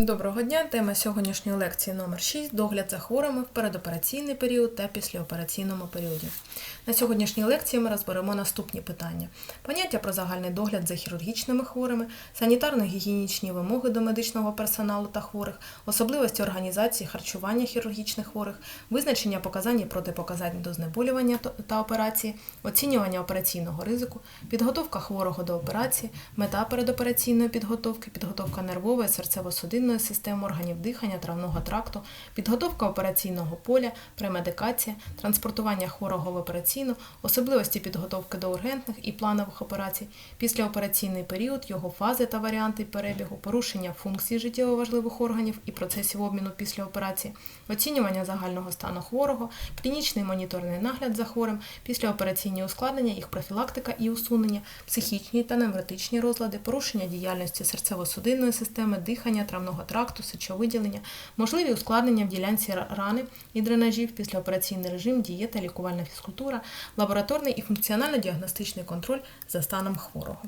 Доброго дня! Тема сьогоднішньої лекції номер 6 догляд за хворими в передопераційний період та післяопераційному періоді. На сьогоднішній лекції ми розберемо наступні питання: поняття про загальний догляд за хірургічними хворими, санітарно-гігієнічні вимоги до медичного персоналу та хворих, особливості організації харчування хірургічних хворих, визначення показань і протипоказань до знеболювання та операції, оцінювання операційного ризику, підготовка хворого до операції, мета передопераційної підготовки, підготовка нервової, серцево-судинної системи, органів дихання, травного тракту, підготовка операційного поля, премедикація, транспортування хворого в операційну, особливості підготовки до ургентних і планових операцій, післяопераційний період, його фази та варіанти перебігу, порушення функцій життєво важливих органів і процесів обміну після операції, оцінювання загального стану хворого, клінічний моніторний нагляд за хворим, післяопераційні ускладнення, їх профілактика і усунення, психічні та невротичні розлади, порушення діяльності серцево-судинної системи, дихання, травного тракту, сечовиділення, можливі ускладнення в ділянці рани і дренажів, післяопераційний режим, дієта, лікувальна фізкультура, лабораторний і функціонально-діагностичний контроль за станом хворого.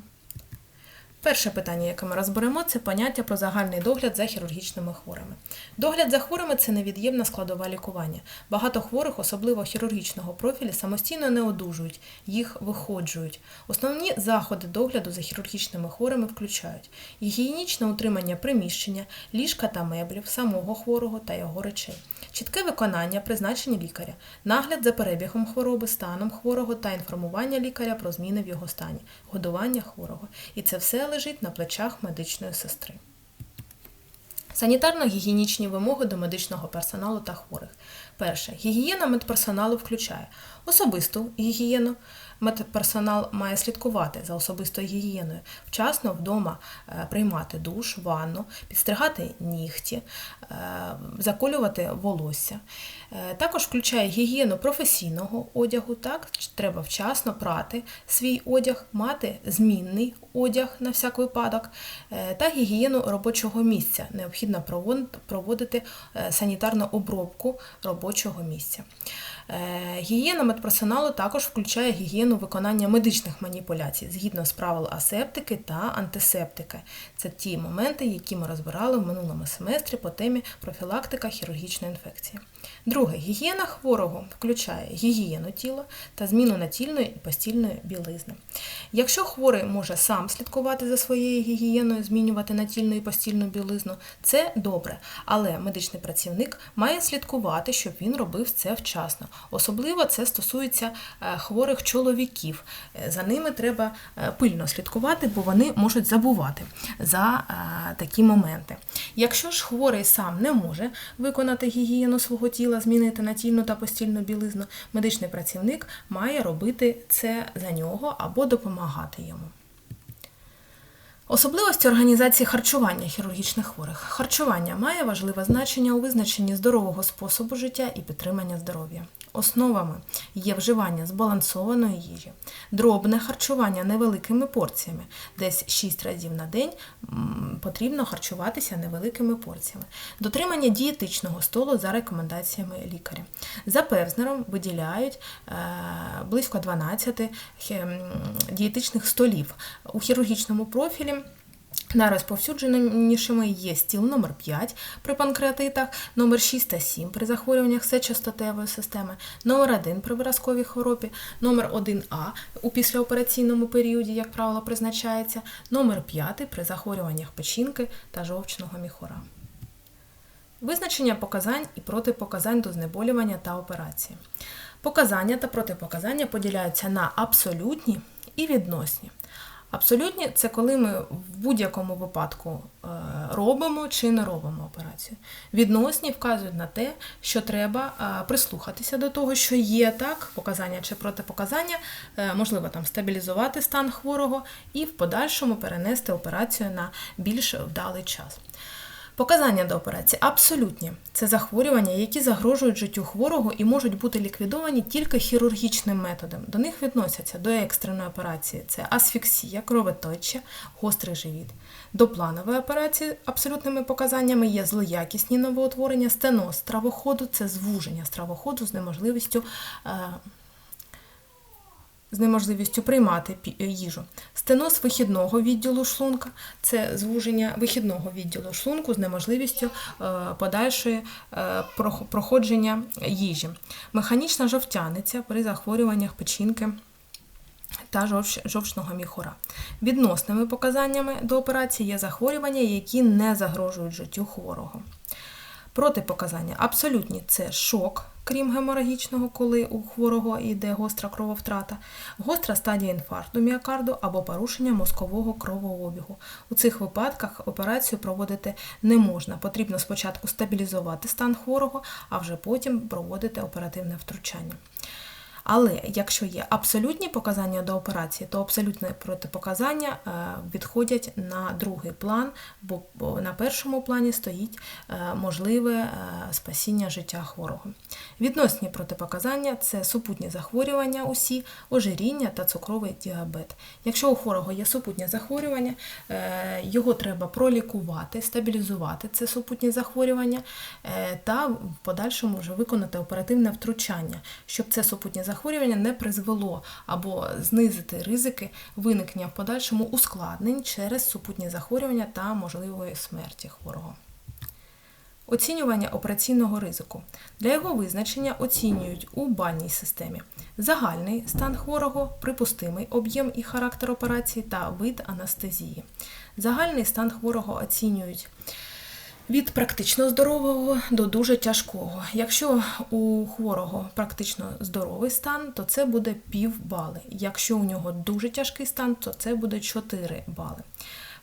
Перше питання, яке ми розберемо, це поняття про загальний догляд за хірургічними хворими. Догляд за хворими це невід'ємна складова лікування. Багато хворих, особливо хірургічного профілю, самостійно не одужують, їх виходжують. Основні заходи догляду за хірургічними хворими включають гігієнічне утримання приміщення, ліжка та меблів, самого хворого та його речей, чітке виконання призначення лікаря, нагляд за перебігом хвороби, станом хворого та інформування лікаря про зміни в його стані, годування хворого. І це все лежить на плечах медичної сестри. Санітарно-гігієнічні вимоги до медичного персоналу та хворих. Перше. Гігієна медперсоналу включає особисту гігієну. Медперсонал має слідкувати за особистою гігієною, вчасно вдома е, приймати душ, ванну, підстригати нігті, е, заколювати волосся. Е, Також включає гігієну професійного одягу. Так? Треба вчасно прати свій одяг, мати змінний одяг на всяк випадок, та гігієну робочого місця. Необхідно проводити санітарну обробку робочого місця. Е, Гігієна медперсоналу також включає гігієну виконання медичних маніпуляцій згідно з правил асептики та антисептики. Це ті моменти, які ми розбирали в минулому семестрі по темі профілактика хірургічної інфекції. Друге, гігієна хворого включає гігієну тіла та зміну натільної і постільної білизни. Якщо хворий може сам слідкувати за своєю гігієною, змінювати натільну і постільну білизну, це добре, але медичний працівник має слідкувати, щоб він робив це вчасно. Особливо це стосується е, хворих чоловіків. Е, За ними треба е, пильно слідкувати, бо вони можуть забувати за такі моменти. Якщо ж хворий сам не може виконати гігієну свого тіла, змінити натільну та постільну білизну, медичний працівник має робити це за нього або допомагати йому. Особливості організації харчування хірургічних хворих. Харчування має важливе значення у визначенні здорового способу життя і підтримання здоров'я. Основами є вживання збалансованої їжі, дробне харчування невеликими порціями, десь 6 разів на день потрібно харчуватися невеликими порціями, дотримання дієтичного столу за рекомендаціями лікаря. За Певзнером виділяють е, близько 12 хе- дієтичних столів у хірургічному профілі. Найрозповсюдженішими є стіл номер 5 при панкреатитах, номер 6 та 7 при захворюваннях сечостатевої системи, номер 1 при виразковій хворобі, номер 1А у післяопераційному періоді, як правило, призначається, номер 5 при захворюваннях печінки та жовчного міхора. Визначення показань і протипоказань до знеболювання та операції. Показання та протипоказання поділяються на абсолютні і відносні. Абсолютні це коли ми в будь-якому випадку е, робимо чи не робимо операцію. Відносні вказують на те, що треба е, прислухатися до того, що є так, показання чи протипоказання, е, можливо там стабілізувати стан хворого і в подальшому перенести операцію на більш вдалий час. Показання до операції абсолютні. Це захворювання, які загрожують життю хворого і можуть бути ліквідовані тільки хірургічним методом. До них відносяться до екстреної операції це асфіксія, кровоточа, гострий живіт. До планової операції абсолютними показаннями є злоякісні новоутворення, стеноз стравоходу це звуження стравоходу з неможливістю е, з неможливістю приймати їжу. Стеноз вихідного відділу шлунка це звуження вихідного відділу шлунку з неможливістю е, подальшої е, проходження їжі. Механічна жовтяниця при захворюваннях печінки та жовч- жовчного міхура. Відносними показаннями до операції є захворювання, які не загрожують життю хворого. Протипоказання абсолютні це шок, крім геморагічного, коли у хворого йде гостра крововтрата, гостра стадія інфаркту міокарду або порушення мозкового кровообігу. У цих випадках операцію проводити не можна. Потрібно спочатку стабілізувати стан хворого, а вже потім проводити оперативне втручання. Але якщо є абсолютні показання до операції, то абсолютні протипоказання е, відходять на другий план, бо на першому плані стоїть е, можливе е, спасіння життя хворого. Відносні протипоказання це супутні захворювання усі, ожиріння та цукровий діабет. Якщо у хворого є супутнє захворювання, його треба пролікувати, стабілізувати це супутнє захворювання та в подальшому вже виконати оперативне втручання, щоб це супутнє захворювання не призвело або знизити ризики виникнення в подальшому ускладнень через супутні захворювання та можливої смерті хворого. Оцінювання операційного ризику. Для його визначення оцінюють у бальній системі загальний стан хворого, припустимий об'єм і характер операції та вид анестезії. Загальний стан хворого оцінюють від практично здорового до дуже тяжкого. Якщо у хворого практично здоровий стан, то це буде пів бали. Якщо у нього дуже тяжкий стан, то це буде 4 бали.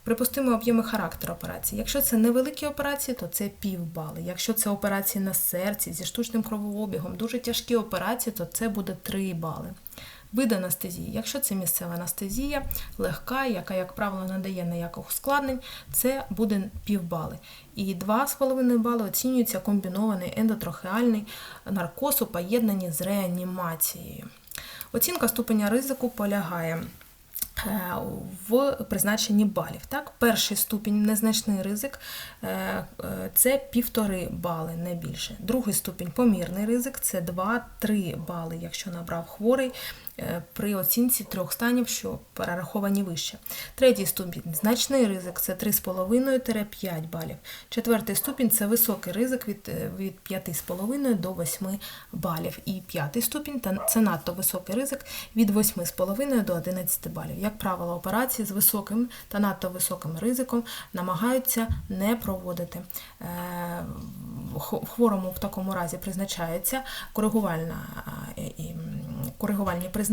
Припустимо об'єми характеру операції. Якщо це невеликі операції, то це пів бали. Якщо це операції на серці зі штучним кровообігом, дуже тяжкі операції, то це буде 3 бали. Вид анестезії. Якщо це місцева анестезія, легка, яка, як правило, не дає ніяких ускладнень, це буде півбали. І 2,5 бали оцінюється комбінований ендотрахеальний наркоз у поєднанні з реанімацією. Оцінка ступеня ризику полягає е, в призначенні балів. Так? Перший ступінь незначний ризик е, е, це півтори бали, не більше. Другий ступінь помірний ризик це 2-3 бали, якщо набрав хворий при оцінці трьох станів, що перераховані вище. Третій ступінь значний ризик це 3,5-5 балів. Четвертий ступінь це високий ризик від, е, від 5,5 до 8 балів. І п'ятий ступінь це надто високий ризик від 8,5 до 11 балів. Як правило, операції з високим та надто високим ризиком намагаються не проводити. Е, Хворому в такому разі призначається коригувальна е, коригувальні призначення,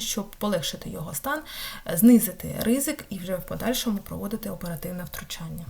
щоб полегшити його стан, е, знизити ризик і вже в подальшому проводити оперативне втручання.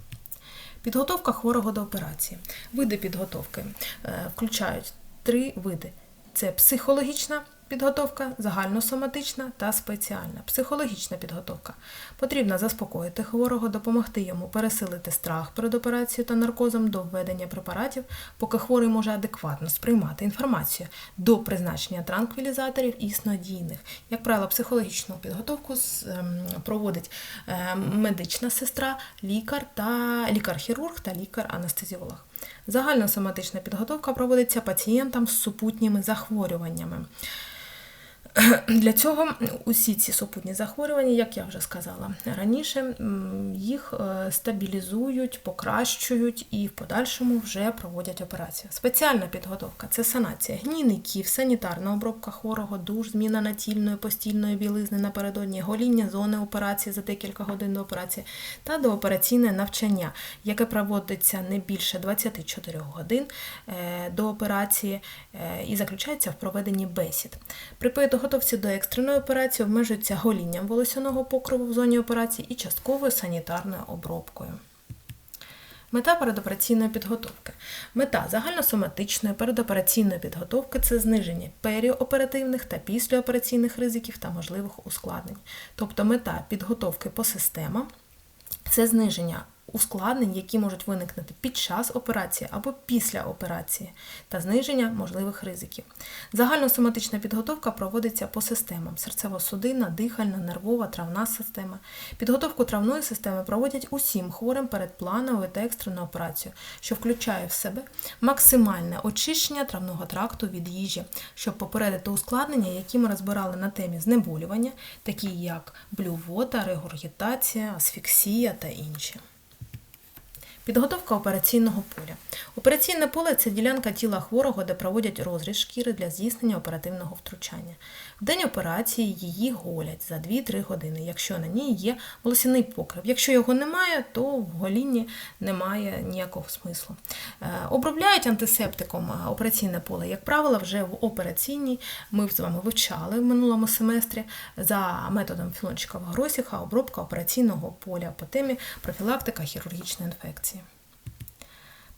Підготовка хворого до операції. Види підготовки е, включають три види: це психологічна підготовка, загальносоматична та спеціальна. Психологічна підготовка. Потрібно заспокоїти хворого, допомогти йому пересилити страх перед операцією та наркозом до введення препаратів, поки хворий може адекватно сприймати інформацію до призначення транквілізаторів і снодійних. Як правило, психологічну підготовку ем, проводить е, медична сестра, лікар та лікар-хірург та лікар-анестезіолог. Загальна соматична підготовка проводиться пацієнтам з супутніми захворюваннями. Для цього усі ці супутні захворювання, як я вже сказала раніше, їх е, стабілізують, покращують і в подальшому вже проводять операцію. Спеціальна підготовка це санація гнійників, санітарна обробка хворого, душ, зміна натільної постільної білизни напередодні, гоління зони операції за декілька годин до операції та доопераційне навчання, яке проводиться не більше 24 годин е, до операції е, і заключається в проведенні бесід. При підготовці до екстреної операції обмежується голінням волосяного покрову в зоні операції і частковою санітарною обробкою. Мета передопераційної підготовки. Мета загальносоматичної передопераційної підготовки це зниження періоперативних та післяопераційних ризиків та можливих ускладнень. Тобто мета підготовки по системам це зниження ускладнень, які можуть виникнути під час операції або після операції, та зниження можливих ризиків. Загальносоматична підготовка проводиться по системам: серцево-судинна, дихальна, нервова, травна система. Підготовку травної системи проводять усім хворим перед плановою та екстреною операцією, що включає в себе максимальне очищення травного тракту від їжі, щоб попередити ускладнення, які ми розбирали на темі знеболювання, такі як блювота, регургітація, асфіксія та інші. Підготовка операційного поля. Операційне поле це ділянка тіла хворого, де проводять розріз шкіри для здійснення оперативного втручання. В день операції її голять за 2-3 години, якщо на ній є волосяний покрив. Якщо його немає, то в голінні немає ніякого смислу. Е, Обробляють антисептиком е, операційне поле, як правило, вже в операційній. Ми з вами вивчали в минулому семестрі за методом філончикова гросіха обробка операційного поля по темі профілактика хірургічної інфекції.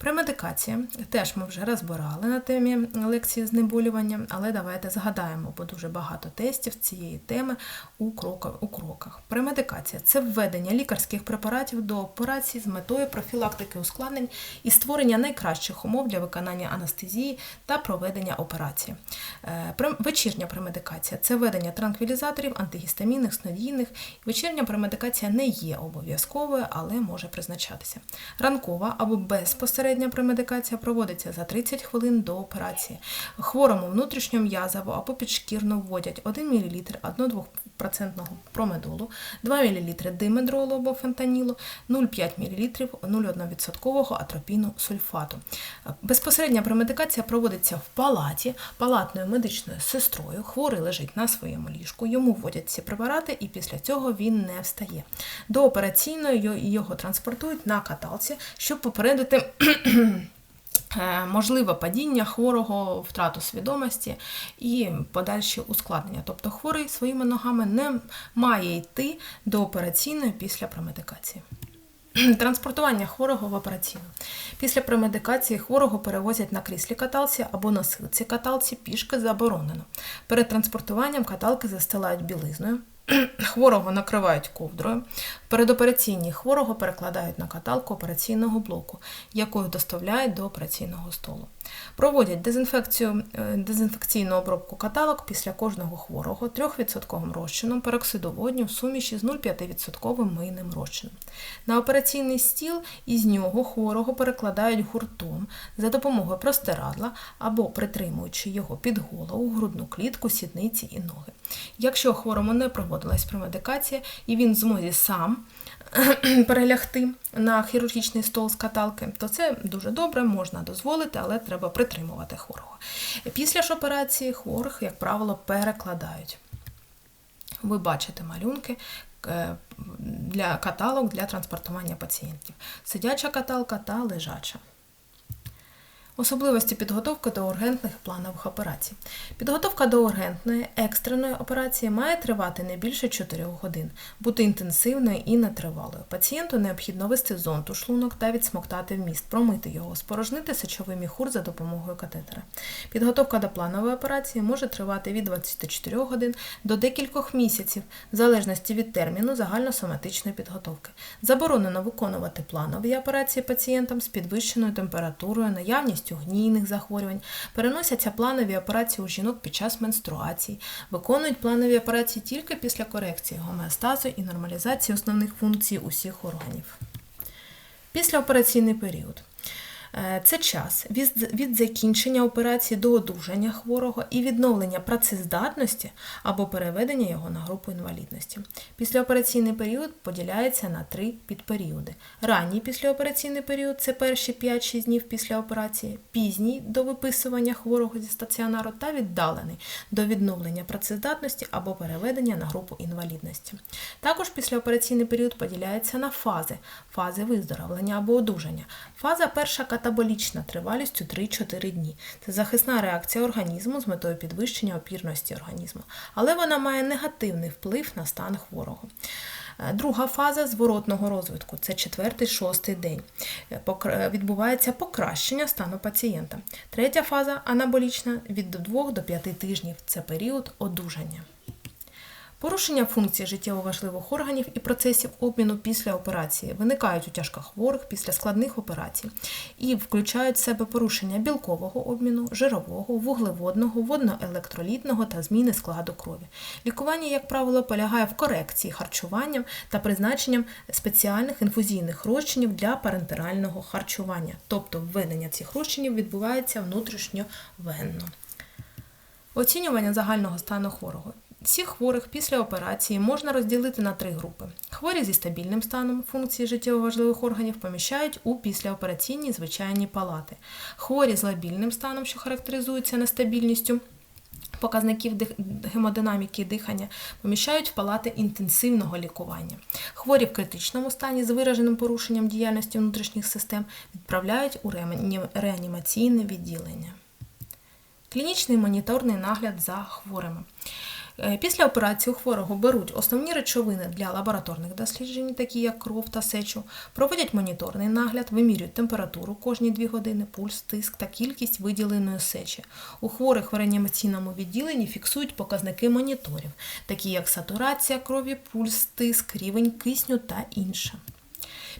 Премедикація теж ми вже розбирали на темі лекції знеболювання, але давайте згадаємо, бо дуже багато тестів цієї теми у кроках. Премедикація це введення лікарських препаратів до операції з метою профілактики ускладнень і створення найкращих умов для виконання анестезії та проведення операції. Е, Вечірня премедикація це введення транквілізаторів, антигістамінних, снодійних. Вечірня премедикація не є обов'язковою, але може призначатися. Ранкова або безпосередня премедикація проводиться за 30 хвилин до операції. Хворому внутрішньом'язово або підшкірно вводять 1 мл 1-2% промедолу, 2 мл димедролу або фентанілу, 0,5 мл 0,1% атропіну сульфату. Безпосередня премедикація проводиться в палаті палатною медичною сестрою. Хворий лежить на своєму ліжку, йому вводять ці препарати, і після цього він не встає. До операційної його транспортують на каталці, щоб попередити. Е, Можливе падіння хворого, втрату свідомості і подальші ускладнення. Тобто хворий своїми ногами не має йти до операційної після промедикації. Транспортування хворого в операційну. Після промедикації хворого перевозять на кріслі каталці або носилці каталці, пішки заборонено. Перед транспортуванням каталки застилають білизною. Хворого накривають ковдрою. Передопераційні хворого перекладають на каталку операційного блоку, якою доставляють до операційного столу. Проводять дезінфекцію, е, дезінфекційну обробку каталок після кожного хворого 3% розчином пероксиду водню в суміші з 0,5% мийним розчином. На операційний стіл із нього хворого перекладають гуртом за допомогою простирадла або притримуючи його під голову, грудну клітку, сідниці і ноги. Якщо хворому не проводилась промедикація і він в змозі сам перелягти на хірургічний стол з каталки, то це дуже добре, можна дозволити, але треба притримувати хворого. Після ж операції хворих, як правило, перекладають. Ви бачите малюнки е, для каталог для транспортування пацієнтів. Сидяча каталка та лежача. Особливості підготовки до ургентних планових операцій. Підготовка до ургентної екстреної операції має тривати не більше 4 годин, бути інтенсивною і нетривалою. Пацієнту необхідно вести зонд у шлунок та відсмоктати вміст, промити його, спорожнити сечовий міхур за допомогою катетера. Підготовка до планової операції може тривати від 24 годин до декількох місяців, в залежності від терміну загальносоматичної підготовки. Заборонено виконувати планові операції пацієнтам з підвищеною температурою, наявністю гнійних захворювань, переносяться планові операції у жінок під час менструацій, виконують планові операції тільки після корекції гомеостазу і нормалізації основних функцій усіх органів. Післяопераційний період. Е, Це час від, закінчення операції до одужання хворого і відновлення працездатності або переведення його на групу інвалідності. Післяопераційний період поділяється на три підперіоди. Ранній післяопераційний період це перші 5-6 днів після операції, пізній до виписування хворого зі стаціонару та віддалений до відновлення працездатності або переведення на групу інвалідності. Також післяопераційний період поділяється на фази, фази виздоровлення або одужання. Фаза перша катаболічна тривалістю 3-4 дні. Це захисна реакція організму з метою підвищення опірності організму, але вона має негативний вплив на стан хворого. Е, Друга фаза зворотного розвитку це четвертий-шостий день. Е, Відбувається покращення стану пацієнта. Третя фаза анаболічна від 2 до 5 тижнів це період одужання. Порушення функцій життєво важливих органів і процесів обміну після операції виникають у тяжкохворих після складних операцій і включають в себе порушення білкового обміну, жирового, вуглеводного, водноелектролітного та зміни складу крові. Лікування, як правило, полягає в корекції харчуванням та призначенням спеціальних інфузійних розчинів для парентерального харчування, тобто введення цих розчинів відбувається внутрішньовенно. Оцінювання загального стану хворого. Всіх хворих після операції можна розділити на три групи. Хворі зі стабільним станом функції життєво важливих органів поміщають у післяопераційні звичайні палати. Хворі з лабільним станом, що характеризуються нестабільністю показників гемодинаміки дихання, поміщають в палати інтенсивного лікування. Хворі в критичному стані з вираженим порушенням діяльності внутрішніх систем відправляють у реанімаційне відділення. Клінічний моніторний нагляд за хворими. Е, Після операції у хворого беруть основні речовини для лабораторних досліджень, такі як кров та сечу, проводять моніторний нагляд, вимірюють температуру кожні 2 години, пульс, тиск та кількість виділеної сечі. У хворих в реанімаційному відділенні фіксують показники моніторів, такі як сатурація крові, пульс, тиск, рівень кисню та інше.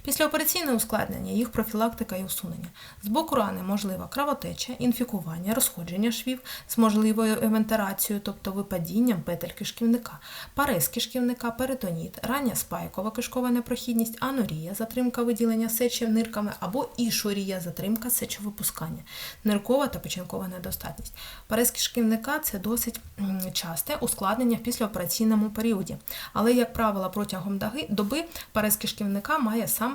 Післяопераційне ускладнення, їх профілактика і усунення. З боку рани можлива кровотеча, інфікування, розходження швів з можливою евентерацією, тобто випадінням петель кишківника, парез кишківника, перитоніт, рання спайкова кишкова непрохідність, анорія, затримка виділення сечі нирками або ішорія, затримка сечовипускання, ниркова та печінкова недостатність. Парез кишківника це досить часте ускладнення в післяопераційному періоді, але, як правило, протягом доби парез кишківника має сам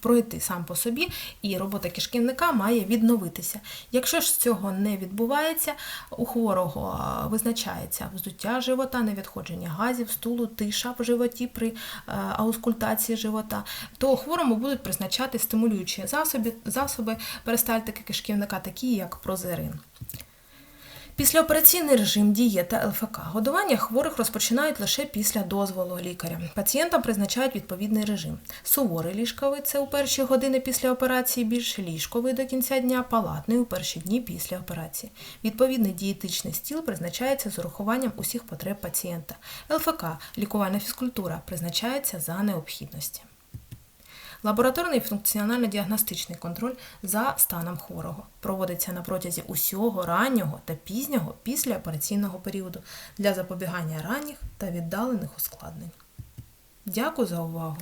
пройти сам по собі, і робота кишківника має відновитися. Якщо ж цього не відбувається, у хворого визначається вздуття живота, невідходження газів, стулу, тиша в животі при е, аускультації живота, то хворому будуть призначати стимулюючі засоби, засоби перистальтики кишківника, такі як прозерин. Післяопераційний режим дієта ЛФК. Годування хворих розпочинають лише після дозволу лікаря. Пацієнтам призначають відповідний режим. Суворий ліжковий це у перші години після операції, більш ліжковий до кінця дня, палатний у перші дні після операції. Відповідний дієтичний стіл призначається з урахуванням усіх потреб пацієнта. ЛФК лікувальна фізкультура призначається за необхідності. Лабораторний функціонально-діагностичний контроль за станом хворого проводиться на протязі усього раннього та пізнього післяопераційного періоду для запобігання ранніх та віддалених ускладнень. Дякую за увагу!